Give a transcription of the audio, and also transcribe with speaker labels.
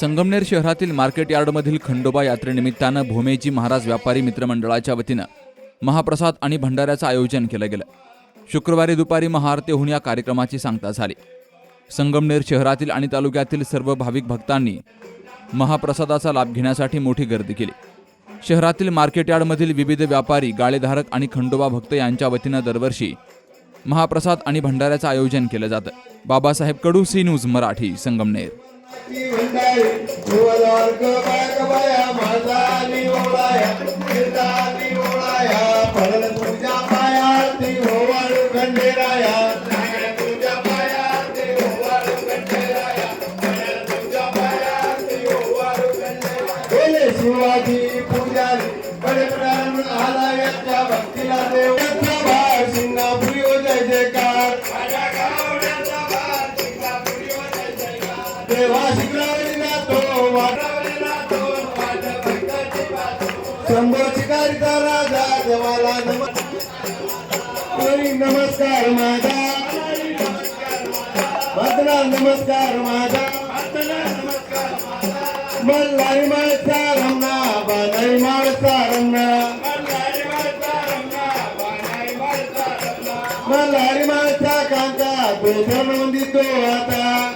Speaker 1: संगमनेर शहरातील मार्केट यार्डमधील खंडोबा यात्रेनिमित्तानं भूमेजी महाराज व्यापारी मित्रमंडळाच्या वतीनं महाप्रसाद आणि भंडाऱ्याचं आयोजन केलं गेलं. शुक्रवारी दुपारी महाआरती होऊन या कार्यक्रमाची सांगता झाली. संगमनेर शहरातील आणि तालुक्यातील सर्व भाविक भक्तांनी महाप्रसादाचा लाभ घेण्यासाठी मोठी गर्दी केली. शहरातील मार्केट यार्डमधील विविध व्यापारी गाळेधारक आणि खंडोबा भक्त यांच्या वतीनं दरवर्षी महाप्रसाद आणि भंडाऱ्याचं आयोजन केलं जातं. Babasaheb Kadu C news Marathi Sangamner.
Speaker 2: Shivaji Pujari बडे प्राण आला भक्तीला देव सिंगा देवा शिकरावलेला तो तो शंभर शिकारीचा राजा देवाला नमस्कार माझा भद्रा नमस्कार. माझा मल्लारी माळचा रमणा बानाई माळचा रमणा मल्लारी माळचा कांका बेदर आता